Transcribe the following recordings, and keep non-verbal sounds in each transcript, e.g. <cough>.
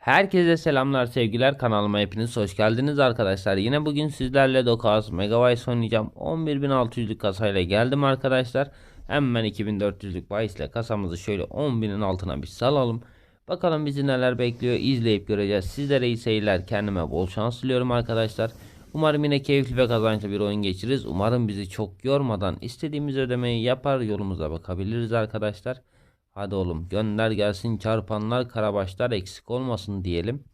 Herkese selamlar sevgiler kanalıma hepiniz hoş geldiniz arkadaşlar. Yine bugün sizlerle Dokaz Megabytes oynayacağım. 11.600'lük kasayla geldim arkadaşlar. Hemen 2400'lük bahisle kasamızı şöyle 10.000'in altına bir salalım. Bakalım bizi neler bekliyor izleyip göreceğiz. Sizlere iyi seyirler kendime bol şans diliyorum arkadaşlar. Umarım yine keyifli ve kazançlı bir oyun geçiririz. Umarım bizi çok yormadan istediğimiz ödemeyi yapar yolumuza bakabiliriz arkadaşlar. Hadi oğlum gönder gelsin çarpanlar karabaşlar eksik olmasın diyelim.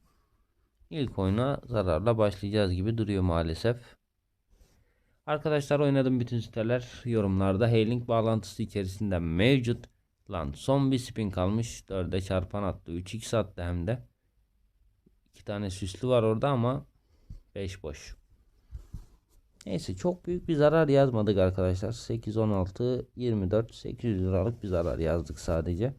İlk oyuna zararla başlayacağız gibi duruyor maalesef. Arkadaşlar oynadım bütün siteler yorumlarda Hailing bağlantısı içerisinde mevcut. Lan son bir spin kalmış. 4'e çarpan attı. 3x attı hem de. 2 tane süslü var orada ama 5 boş. Neyse çok büyük bir zarar yazmadık arkadaşlar. 8, 16, 24, 800 liralık bir zarar yazdık sadece.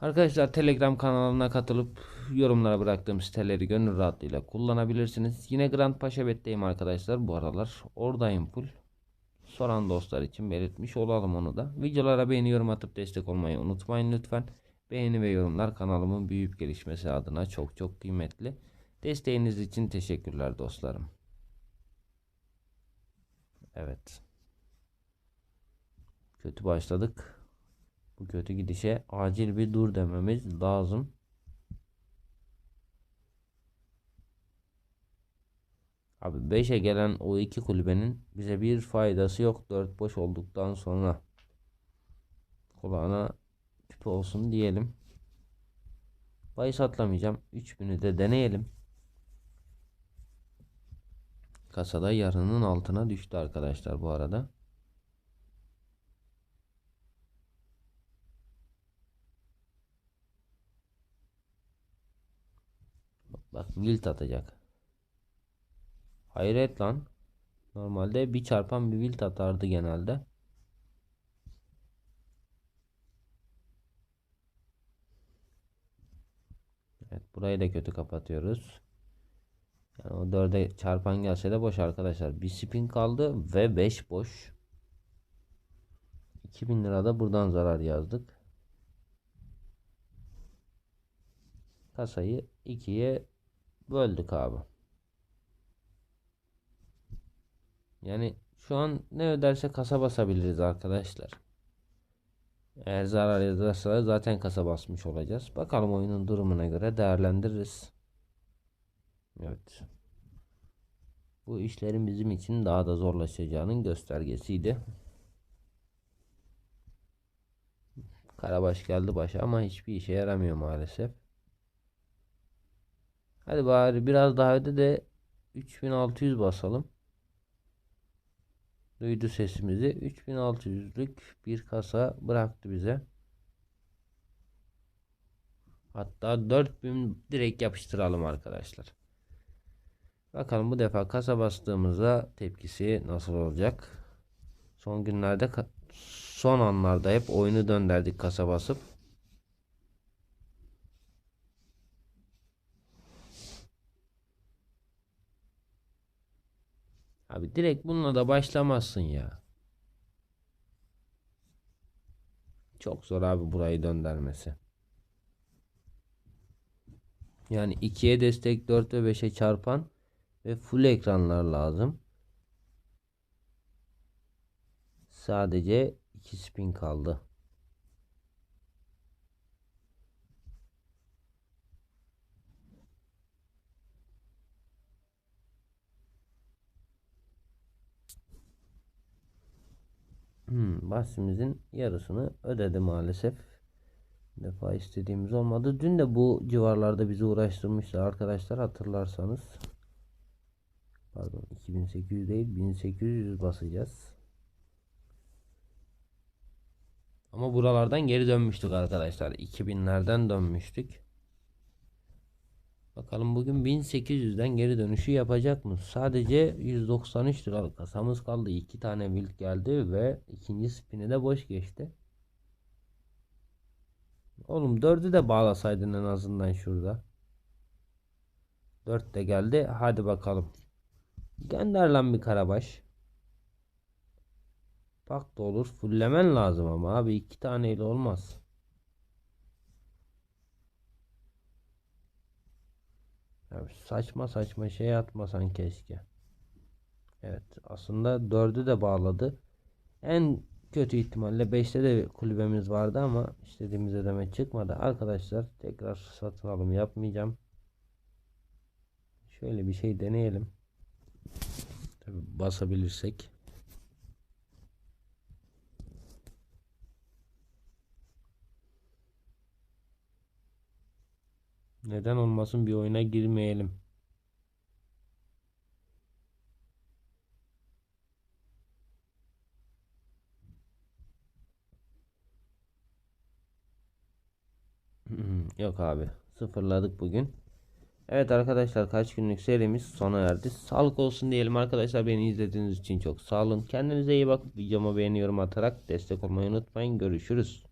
Arkadaşlar Telegram kanalına katılıp yorumlara bıraktığım siteleri gönül rahatlığıyla kullanabilirsiniz. Yine Grand Paşa Bet'teyim arkadaşlar bu aralar. Oradayım full. Soran dostlar için belirtmiş olalım onu da. Videolara beğeni yorum atıp destek olmayı unutmayın lütfen. Beğeni ve yorumlar kanalımın büyüyüp gelişmesi adına çok çok kıymetli. Desteğiniz için teşekkürler dostlarım. Evet. Kötü başladık. Bu kötü gidişe acil bir dur dememiz lazım. Abi 5'e gelen o iki kulübenin bize bir faydası yok. 4 boş olduktan sonra kulağına küpe olsun diyelim. Bayis atlamayacağım. 3000'ü de deneyelim. Kasada yarının altına düştü arkadaşlar bu arada. Bak wilt atacak. Hayret lan. Normalde bir çarpan bir wilt atardı genelde. Evet burayı da kötü kapatıyoruz. Yani o dörde çarpan gelse de boş arkadaşlar. Bir spin kaldı ve 5 boş. 2000 lira da buradan zarar yazdık. Kasayı ikiye böldük abi. Yani şu an ne öderse kasa basabiliriz arkadaşlar. Eğer zarar yazarsa zaten kasa basmış olacağız. Bakalım oyunun durumuna göre değerlendiririz. Evet. Bu işlerin bizim için daha da zorlaşacağının göstergesiydi. Karabaş geldi başa ama hiçbir işe yaramıyor maalesef. Hadi bari biraz daha öde de 3600 basalım. Duydu sesimizi. 3600'lük bir kasa bıraktı bize. Hatta 4000 direkt yapıştıralım arkadaşlar. Bakalım bu defa kasa bastığımızda tepkisi nasıl olacak? Son günlerde son anlarda hep oyunu döndürdük kasa basıp. Abi direkt bununla da başlamazsın ya. Çok zor abi burayı döndürmesi. Yani 2'ye destek 4 ve 5'e çarpan ve full ekranlar lazım. Sadece 2 spin kaldı. Hmm, bahsimizin yarısını ödedi maalesef. Bir defa istediğimiz olmadı. Dün de bu civarlarda bizi uğraştırmıştı arkadaşlar hatırlarsanız. Pardon 2800 değil 1800 basacağız. Ama buralardan geri dönmüştük arkadaşlar. 2000'lerden dönmüştük. Bakalım bugün 1800'den geri dönüşü yapacak mı? Sadece 193 liralık kasamız kaldı. 2 tane wild geldi ve ikinci spini de boş geçti. Oğlum 4'ü de bağlasaydın en azından şurada. 4 de geldi. Hadi bakalım. Gönder lan bir karabaş. Bak da olur. Fullemen lazım ama abi iki taneyle olmaz. Saçma saçma şey atmasan keşke. Evet aslında dördü de bağladı. En kötü ihtimalle 5'te de kulübemiz vardı ama istediğimiz ödeme çıkmadı. Arkadaşlar tekrar satın alım yapmayacağım. Şöyle bir şey deneyelim. Tabii basabilirsek. Neden olmasın bir oyuna girmeyelim. <clears throat> Yok abi. Sıfırladık bugün. Evet arkadaşlar kaç günlük serimiz sona erdi. Sağlık olsun diyelim arkadaşlar. Beni izlediğiniz için çok sağ olun. Kendinize iyi bakın. Videomu beğeni yorum atarak destek olmayı unutmayın. Görüşürüz.